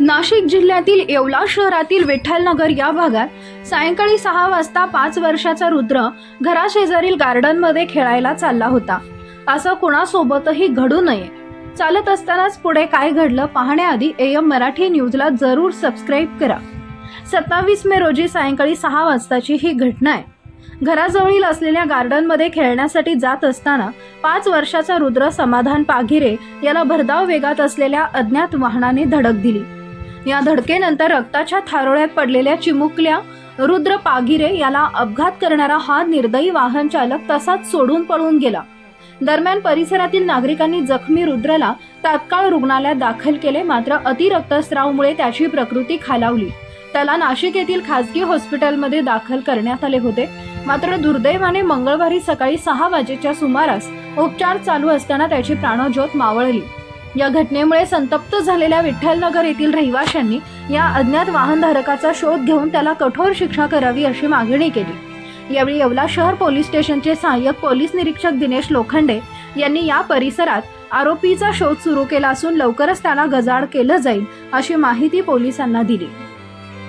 नाशिक जिल्ह्यातील येवला शहरातील विठ्ठलनगर या भागात सायंकाळी सहा वाजता पाच वर्षाचा रुद्र घराशेजारील गार्डनमध्ये खेळायला चालला होता. असं कुणासोबतही घडू नये. चालत असतानाच पुढे काय घडलं पाहण्याआधी एम मराठी न्यूजला जरूर सबस्क्राईब करा. सत्तावीस मे रोजी सायंकाळी सहा वाजताची ही घटना आहे. घराजवळील असलेल्या गार्डनमध्ये खेळण्यासाठी जात असताना पाच वर्षाचा रुद्र समाधान पाघिरे याला भरधाव वेगात असलेल्या अज्ञात वाहनाने धडक दिली. या धडकेनंतर रक्ताच्या थारोळ्यात पडलेल्या चिमुकल्या रुद्र पागिरे याला अपघात करणारा हा निर्दयी वाहन चालक तसाच सोडून पळून गेला. दरम्यान परिसरातील नागरिकांनी जखमी रुद्रला तात्काळ रुग्णालयात दाखल केले मात्र अतिरक्तस्रावमुळे त्याची प्रकृती खालावली. त्याला नाशिक येथील खासगी हॉस्पिटलमध्ये दाखल करण्यात आले होते. मात्र दुर्दैवाने मंगळवारी सकाळी सहा वाजेच्या सुमारास उपचार चालू असताना त्याची प्राणज्योत मावळली. या घटनेमुळे संतप्त झालेल्या विठ्ठलनगर येथील रहिवाशांनी या अज्ञात वाहनधारकाचा शोध घेऊन त्याला कठोर शिक्षा करावी अशी मागणी केली. यावेळी येवला शहर पोलीस स्टेशनचे सहाय्यक पोलीस निरीक्षक दिनेश लोखंडे यांनी या परिसरात आरोपीचा शोध सुरू केला असून लवकरच त्याला गजाड केलं जाईल अशी माहिती पोलिसांना दिली.